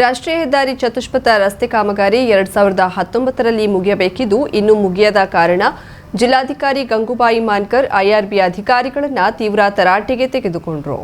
ರಾಷ್ಟ್ರೀಯ ಹೆದ್ದಾರಿ ಚತುಷ್ಪಥ ರಸ್ತೆ ಕಾಮಗಾರಿ ಎರಡ್ ಸಾವಿರದ ಹತ್ತೊಂಬತ್ತರಲ್ಲಿ ಮುಗಿಯಬೇಕಿದ್ದು ಇನ್ನೂ ಮುಗಿಯದ ಕಾರಣ ಜಿಲ್ಲಾಧಿಕಾರಿ ಗಂಗೂಬಾಯಿ ಮಾನ್ಕರ್ ಐಆರ್ಬಿ ಅಧಿಕಾರಿಗಳನ್ನು ತೀವ್ರ ತರಾಟೆಗೆ ತೆಗೆದುಕೊಂಡರು.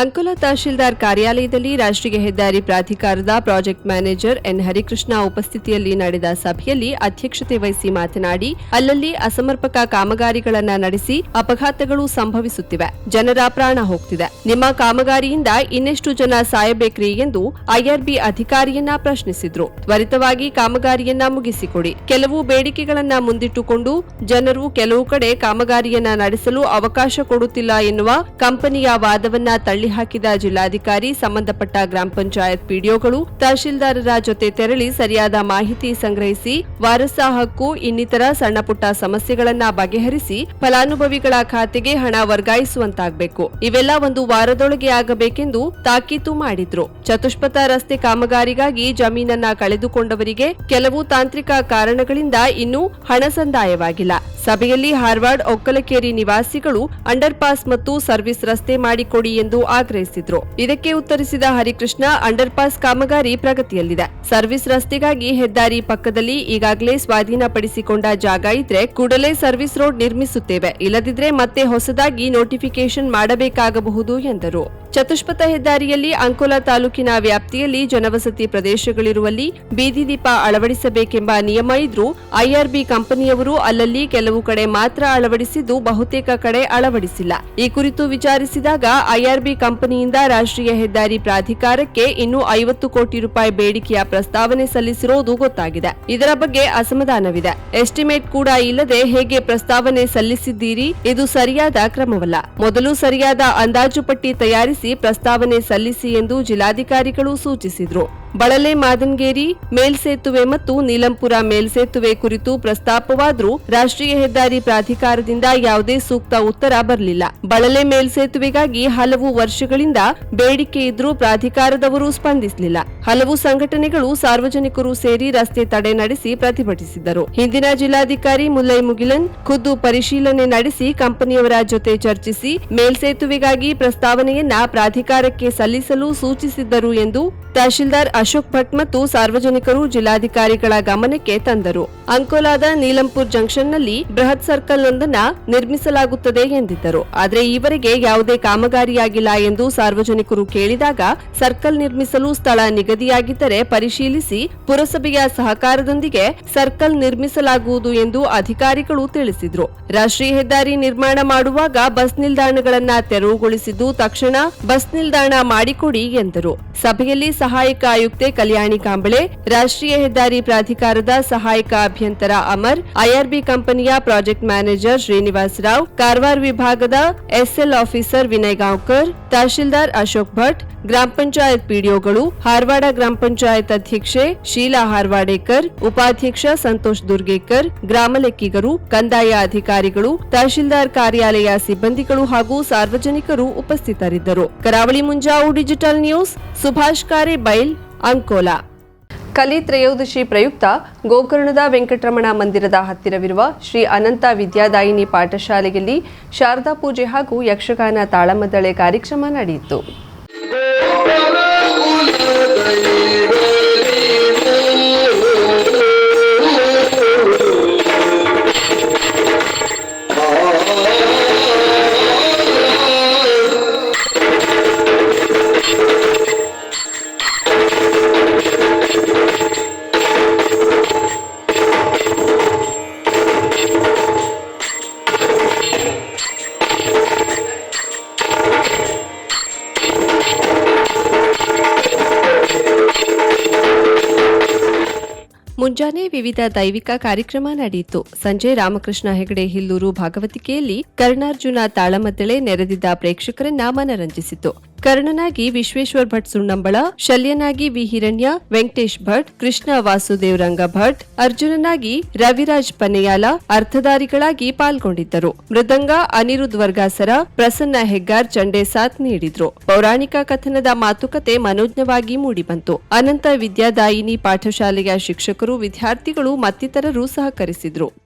ಅಂಕೋಲಾ ತಹಶೀಲ್ದಾರ್ ಕಾರ್ಯಾಲಯದಲ್ಲಿ ರಾಷ್ಟ್ರೀಯ ಹೆದ್ದಾರಿ ಪ್ರಾಧಿಕಾರದ ಪ್ರಾಜೆಕ್ಟ್ ಮ್ಯಾನೇಜರ್ ಎನ್. ಹರಿಕೃಷ್ಣ ಉಪಸ್ಥಿತಿಯಲ್ಲಿ ನಡೆದ ಸಭೆಯಲ್ಲಿ ಅಧ್ಯಕ್ಷತೆ ವಹಿಸಿ ಮಾತನಾಡಿ, ಅಲ್ಲಲ್ಲಿ ಅಸಮರ್ಪಕ ಕಾಮಗಾರಿಗಳನ್ನು ನಡೆಸಿ ಅಪಘಾತಗಳು ಸಂಭವಿಸುತ್ತಿವೆ. ಜನರ ಪ್ರಾಣ ಹೋಗ್ತಿದೆ. ನಿಮ್ಮ ಕಾಮಗಾರಿಯಿಂದ ಇನ್ನೆಷ್ಟು ಜನ ಸಾಯಬೇಕ್ರಿ ಎಂದು ಐಆರ್ಬಿ ಅಧಿಕಾರಿಯನ್ನ ಪ್ರಶ್ನಿಸಿದ್ರು. ತ್ವರಿತವಾಗಿ ಕಾಮಗಾರಿಯನ್ನ ಮುಗಿಸಿಕೊಡಿ. ಕೆಲವು ಬೇಡಿಕೆಗಳನ್ನ ಮುಂದಿಟ್ಟುಕೊಂಡು ಜನರು ಕೆಲವು ಕಡೆ ಕಾಮಗಾರಿಯನ್ನ ನಡೆಸಲು ಅವಕಾಶ ಕೊಡುತ್ತಿಲ್ಲ ಎನ್ನುವ ಕಂಪನಿಯ ವಾದವನ್ನ ತಳ್ಳಿಹಾಕಿದ ಜಿಲ್ಲಾಧಿಕಾರಿ, ಸಂಬಂಧಪಟ್ಟ ಗ್ರಾಮ ಪಂಚಾಯತ್ ಪಿಡಿಒಗಳು ತಹಶೀಲ್ದಾರರ ಜೊತೆ ತೆರಳಿ ಸರಿಯಾದ ಮಾಹಿತಿ ಸಂಗ್ರಹಿಸಿ, ವಾರಸಾ ಹಕ್ಕು, ಇನ್ನಿತರ ಸಣ್ಣಪುಟ್ಟ ಸಮಸ್ಯೆಗಳನ್ನ ಬಗೆಹರಿಸಿ, ಫಲಾನುಭವಿಗಳ ಖಾತೆಗೆ ಹಣ ವರ್ಗಾಯಿಸುವಂತಾಗಬೇಕು. ಇವೆಲ್ಲ ಒಂದು ವಾರದೊಳಗೆ ಆಗಬೇಕೆಂದು ತಾಕೀತು ಮಾಡಿದ್ರು. ಚತುಷ್ಪಥ ರಸ್ತೆ ಕಾಮಗಾರಿಗಾಗಿ ಜಮೀನನ್ನ ಕಳೆದುಕೊಂಡವರಿಗೆ ಕೆಲವು ತಾಂತ್ರಿಕ ಕಾರಣಗಳಿಂದ ಇನ್ನೂ ಹಣ ಸಂದಾಯವಾಗಿಲ್ಲ. ಸಭೆಯಲ್ಲಿ ಹಾರ್ವಾರ್ಡ್, ಒಕ್ಕಲಕೇರಿ ನಿವಾಸಿಗಳು ಅಂಡರ್ಪಾಸ್ ಮತ್ತು ಸರ್ವಿಸ್ ರಸ್ತೆ ಮಾಡಿಕೊಡಿ ಎಂದು ಆಗ್ರಹಿಸಿದ್ರು. ಇದಕ್ಕೆ ಉತ್ತರಿಸಿದ ಹರಿಕೃಷ್ಣ, ಅಂಡರ್ಪಾಸ್ ಕಾಮಗಾರಿ ಪ್ರಗತಿಯಲ್ಲಿದೆ. ಸರ್ವಿಸ್ ರಸ್ತೆಗಾಗಿ ಹೆದ್ದಾರಿ ಪಕ್ಕದಲ್ಲಿ ಈಗಾಗಲೇ ಸ್ವಾಧೀನಪಡಿಸಿಕೊಂಡ ಜಾಗ ಇದ್ರೆ ಕೂಡಲೇ ಸರ್ವಿಸ್ ರೋಡ್ ನಿರ್ಮಿಸುತ್ತೇವೆ. ಇಲ್ಲದಿದ್ರೆ ಮತ್ತೆ ಹೊಸದಾಗಿ ನೋಟಿಫಿಕೇಶನ್ ಮಾಡಬೇಕಾಗಬಹುದು ಎಂದರು. ಚತುಷ್ಪಥ ಹೆದ್ದಾರಿಯಲ್ಲಿ ಅಂಕೋಲಾ ತಾಲೂಕಿನ ವ್ಯಾಪ್ತಿಯಲ್ಲಿ ಜನವಸತಿ ಪ್ರದೇಶಗಳಿರುವಲ್ಲಿ ಬೀದಿ ದೀಪ ಅಳವಡಿಸಬೇಕೆಂಬ ನಿಯಮ ಇದ್ರೂ ಐಆರ್ಬಿ ಕಂಪನಿಯವರು ಅಲ್ಲಲ್ಲಿ ಕೆಲವು ಕಡೆ ಮಾತ್ರ ಅಳವಡಿಸಿದ್ದು ಬಹುತೇಕ ಕಡೆ ಅಳವಡಿಸಿಲ್ಲ. ಈ ಕುರಿತು ವಿಚಾರಿಸಿದಾಗ ಐಆರ್ಬಿ ಕಂಪನಿಯಿಂದ ರಾಷ್ಟ್ರೀಯ ಹೆದ್ದಾರಿ ಪ್ರಾಧಿಕಾರಕ್ಕೆ ಇನ್ನೂ ಐವತ್ತು ಕೋಟಿ ರೂಪಾಯಿ ಬೇಡಿಕೆಯ ಪ್ರಸ್ತಾವನೆ ಸಲ್ಲಿಸಿರುವುದು ಗೊತ್ತಾಗಿದೆ. ಇದರ ಬಗ್ಗೆ ಅಸಮಾಧಾನವಿದೆ. ಎಸ್ಟಿಮೇಟ್ ಕೂಡ ಇಲ್ಲದೆ ಹೇಗೆ ಪ್ರಸ್ತಾವನೆ ಸಲ್ಲಿಸಿದ್ದೀರಿ? ಇದು ಸರಿಯಾದ ಕ್ರಮವಲ್ಲ. ಮೊದಲು ಸರಿಯಾದ ಅಂದಾಜು ಪಟ್ಟಿ ತಯಾರಿಸಿ ಪ್ರಸ್ತಾವನೆ ಸಲ್ಲಿಸಿ ಎಂದು ಜಿಲ್ಲಾಧಿಕಾರಿಗಳು ಸೂಚಿಸಿದ್ರು. ಬಳಲೆ ಮಾದನ್ಗೇರಿ, ಮೇಲ್ಸೇತುವೆ ಮತ್ತು ನೀಲಂಪುರ ಮೇಲ್ಸೇತುವೆ ಕುರಿತು ಪ್ರಸ್ತಾಪವಾದರೂ ರಾಷ್ಟ್ರೀಯ ಹೆದ್ದಾರಿ ಪ್ರಾಧಿಕಾರದಿಂದ ಯಾವುದೇ ಸೂಕ್ತ ಉತ್ತರ ಬರಲಿಲ್ಲ. ಬಳಲೆ ಮೇಲ್ಸೇತುವೆಗಾಗಿ ಹಲವು ವರ್ಷಗಳಿಂದ ಬೇಡಿಕೆ ಇದ್ರೂ ಪ್ರಾಧಿಕಾರದವರು ಸ್ಪಂದಿಸಲಿಲ್ಲ. ಹಲವು ಸಂಘಟನೆಗಳು ಸಾರ್ವಜನಿಕರು ಸೇರಿ ರಸ್ತೆ ತಡೆ ನಡೆಸಿ ಪ್ರತಿಭಟಿಸಿದ್ದರು. ಹಿಂದಿನ ಜಿಲ್ಲಾಧಿಕಾರಿ ಮುಲ್ಲೈ ಮುಗಿಲನ್ ಖುದ್ದು ಪರಿಶೀಲನೆ ನಡೆಸಿ ಕಂಪನಿಯವರ ಜೊತೆ ಚರ್ಚಿಸಿ ಮೇಲ್ಸೇತುವೆಗಾಗಿ ಪ್ರಸ್ತಾವನೆಯನ್ನ ಪ್ರಾಧಿಕಾರಕ್ಕೆ ಸಲ್ಲಿಸಲು ಸೂಚಿಸಿದ್ದರು ಎಂದು ತಹಶೀಲ್ದಾರ್ ಅಶೋಕ್ ಭಟ್ ಮತ್ತು ಸಾರ್ವಜನಿಕರು ಜಿಲ್ಲಾಧಿಕಾರಿಗಳ ಗಮನಕ್ಕೆ ತಂದರು. ಅಂಕೋಲಾದ ನೀಲಂಪುರ್ ಜಂಕ್ಷನ್ನಲ್ಲಿ ಬೃಹತ್ ಸರ್ಕಲ್ ಒಂದನ್ನ ನಿರ್ಮಿಸಲಾಗುತ್ತದೆ ಎಂದಿದ್ದರು. ಆದರೆ ಈವರೆಗೆ ಯಾವುದೇ ಕಾಮಗಾರಿಯಾಗಿಲ್ಲ ಎಂದು ಸಾರ್ವಜನಿಕರು ಕೇಳಿದಾಗ ಸರ್ಕಲ್ ನಿರ್ಮಿಸಲು ಸ್ಥಳ ನಿಗದಿಯಾಗಿದ್ದರೆ ಪರಿಶೀಲಿಸಿ ಪುರಸಭೆಯ ಸಹಕಾರದೊಂದಿಗೆ ಸರ್ಕಲ್ ನಿರ್ಮಿಸಲಾಗುವುದು ಎಂದು ಅಧಿಕಾರಿಗಳು ತಿಳಿಸಿದರು. ರಾಷ್ಟ್ರೀಯ ಹೆದ್ದಾರಿ ನಿರ್ಮಾಣ ಮಾಡುವಾಗ ಬಸ್ ನಿಲ್ದಾಣಗಳನ್ನ ತೆರವುಗೊಳಿಸಿದ್ದು ತಕ್ಷಣ ಬಸ್ ನಿಲ್ದಾಣ ಮಾಡಿಕೊಡಿ ಎಂದರು. ಸಭೆಯಲ್ಲಿ ಸಹಾಯಕ ಆಯುಕ್ತೆ ಕಲ್ಯಾಣಿ ಕಾಂಬಳೆ, ರಾಷ್ಟ್ರೀಯ ಹೆದ್ದಾರಿ ಪ್ರಾಧಿಕಾರದ ಸಹಾಯಕ ಅಭಿಯಂತರ ಅಮರ್ ಐಆರ್ಬಿ ಕಂಪನಿಯ ಪ್ರಾಜೆಕ್ಟ್ ಮ್ಯಾನೇಜರ್ ಶ್ರೀನಿವಾಸ ರಾವ್, ಕಾರವಾರ ವಿಭಾಗದ ಎಸ್ಎಲ್ ಆಫೀಸರ್ ವಿನಯ್ ಗಾಂವ್ಕರ್, ತಹಶೀಲ್ದಾರ್ ಅಶೋಕ್ ಭಟ್, ಗ್ರಾಮ ಪಂಚಾಯತ್ ಪಿಡಿಒಗಳು ಹಾರ್ವಾಡ ಗ್ರಾಮ ಪಂಚಾಯತ್ ಅಧ್ಯಕ್ಷೆ ಶೀಲಾ ಹಾರ್ವಾಡೇಕರ್, ಉಪಾಧ್ಯಕ್ಷ ಸಂತೋಷ್ ದುರ್ಗೇಕರ್, ಗ್ರಾಮ ಲೆಕ್ಕಿಗರು, ಕಂದಾಯ ಅಧಿಕಾರಿಗಳು, ತಹಶೀಲ್ದಾರ್ ಕಾರ್ಯಾಲಯ ಸಿಬ್ಬಂದಿಗಳು ಹಾಗೂ ಸಾರ್ವಜನಿಕರು ಉಪಸ್ಥಿತರಿದ್ದರು. Karavali Munjavu digital news, Subhash Kare Bail Ankola. ಕಲಿ ತ್ರಯೋದಶಿ ಪ್ರಯುಕ್ತ ಗೋಕರ್ಣದ ವೆಂಕಟರಮಣ ಮಂದಿರದ ಹತ್ತಿರವಿರುವ ಶ್ರೀ ಅನಂತ ವಿದ್ಯಾದಾಯಿನಿ ಪಾಠಶಾಲೆಯಲ್ಲಿ ಶಾರದಾ ಪೂಜೆ ಹಾಗೂ ಯಕ್ಷಗಾನ ತಾಳಮದ್ದಳೆ ಕಾರ್ಯಕ್ರಮ ನಡೆಯಿತು. ಮುಂಜಾನೆ ವಿವಿಧ ದೈವಿಕ ಕಾರ್ಯಕ್ರಮ ನಡೆಯಿತು. ಸಂಜೆ ರಾಮಕೃಷ್ಣ ಹೆಗಡೆ ಹಿಲ್ಲೂರು ಭಾಗವತಿಕೆಯಲ್ಲಿ ಕರ್ಣಾರ್ಜುನ ತಾಳಮದ್ದಳೆ ನೆರೆದಿದ್ದ ಪ್ರೇಕ್ಷಕರನ್ನ ಮನರಂಜಿಸಿತು. ಕರ್ಣನಾಗಿ ವಿಶ್ವೇಶ್ವರ್ ಭಟ್ ಸುಣ್ಣಂಬಳ, ಶಲ್ಯನಾಗಿ ವಿ ಹಿರಣ್ಯ, ವೆಂಕಟೇಶ್ ಭಟ್, ಕೃಷ್ಣ ವಾಸುದೇವ್ ರಂಗ ಭಟ್, ಅರ್ಜುನನಾಗಿ ರವಿರಾಜ್ ಪನೆಯಾಲ ಅರ್ಥಧಾರಿಗಳಾಗಿ ಪಾಲ್ಗೊಂಡಿದ್ದರು. ಮೃದಂಗ ಅನಿರುದ್ ವರ್ಗಾಸರ, ಪ್ರಸನ್ನ ಹೆಗ್ಗಾರ್ ಚಂಡೆ ಸಾಥ್ ನೀಡಿದ್ರು. ಪೌರಾಣಿಕ ಕಥನದ ಮಾತುಕತೆ ಮನೋಜ್ಞವಾಗಿ ಮೂಡಿಬಂತು. ಅನಂತ ವಿದ್ಯಾದಾಯಿನಿ ಪಾಠಶಾಲೆಯ ಶಿಕ್ಷಕರು, ವಿದ್ಯಾರ್ಥಿಗಳು ಮತ್ತಿತರರು ಸಹಕರಿಸಿದ್ರು.